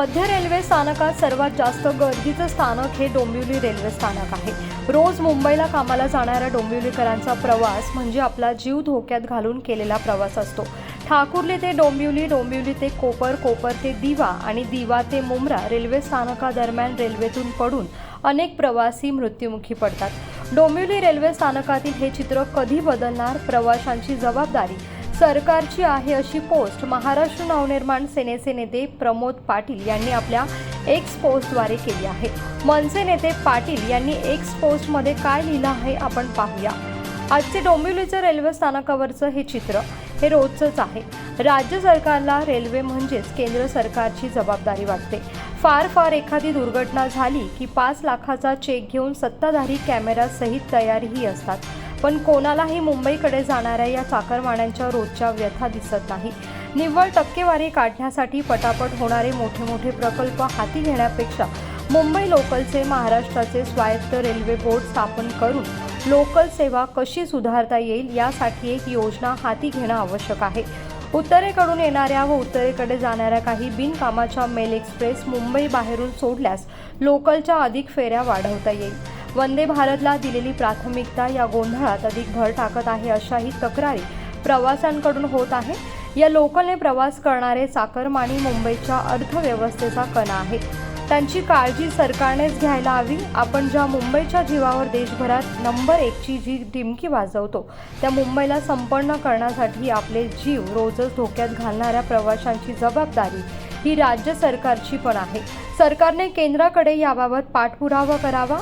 मध्य रेल्वे स्थानकात सर्वात जास्त गर्दीचं स्थानक हे डोंबिवली रेल्वे स्थानक आहे. रोज मुंबईला कामाला जाणाऱ्या डोंबिवलीकरांचा प्रवास म्हणजे आपला जीव धोक्यात घालून केलेला प्रवास असतो. ठाकुर्ली ते डोंबिवली डोंबिवली ते कोपर कोपर ते दिवा आणि दिवा ते मुंब्रा रेल्वे स्थानकादरम्यान रेल्वेतून पडून अनेक प्रवासी मृत्युमुखी पडतात. डोंबिवली रेल्वे स्थानकातील हे चित्र कधी बदलणार? प्रवाशांची जबाबदारी सरकारची आहे अशी पोस्ट महाराष्ट्र नवनिर्माण सेनेचे नेते प्रमोद पाटील यांनी आपल्या एक्स पोस्टद्वारे केली आहे. मनसे नेते पाटील यांनी एक्स पोस्टमध्ये काय लिहिलं आहे आपण पाहूया. आजचे डोंबिवलीचं रेल्वे स्थानकावरचं हे चित्र हे रोजचंच आहे. राज्य सरकारला रेल्वे म्हणजेच केंद्र सरकारची जबाबदारी वाटते. फार फार एखादी दुर्घटना झाली की पाच लाखाचा चेक घेऊन सत्ताधारी कॅमेरासहित तयारीही असतात. पण कोणालाही मुंबईकडे जाणाऱ्या या चाकरमान्यांच्या रोजच्या व्यथा दिसत नाही. निव्वळ टक्केवारी काढण्यासाठी पटापट होणारे मोठे मोठे प्रकल्प हाती घेण्यापेक्षा मुंबई लोकलचे महाराष्ट्राचे स्वायत्त रेल्वे बोर्ड स्थापन करून लोकल सेवा कशी सुधारता येईल यासाठी एक योजना हाती घेणं आवश्यक आहे. उत्तरेकडून येणाऱ्या व उत्तरेकडे जाणाऱ्या काही बिनकामाच्या मेल एक्सप्रेस मुंबई बाहेरून सोडल्यास लोकलच्या अधिक फेऱ्या वाढवता येईल. वंदे भारतला दिलेली प्राथमिकता या गोंधळात अधिक भर टाकत आहे अशाही तक्रारी प्रवाशांकडून होत आहे. या लोकलने प्रवास करणारे चाकरमानी मुंबईच्या अर्थव्यवस्थेचा कणा आहे त्यांची काळजी सरकारनेच घ्यायला हवी. आपण ज्या मुंबईच्या जीवावर देशभरात नंबर एकची जी टिमकी वाजवतो त्या मुंबईला संपन्न करण्यासाठी आपले जीव रोजच धोक्यात घालणाऱ्या प्रवाशांची जबाबदारी ही राज्य सरकारची पण आहे. सरकारने केंद्राकडे याबाबत पाठपुरावा करावा.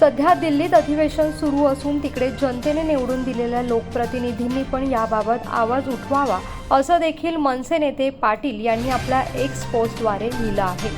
सध्या दिल्लीत अधिवेशन सुरू असून तिकडे जनतेने निवडून दिलेल्या लोकप्रतिनिधींनी पण याबाबत आवाज उठवावा असं देखील मनसे नेते पाटील यांनी आपल्या एक्स पोस्टद्वारे लिहिलं आहे.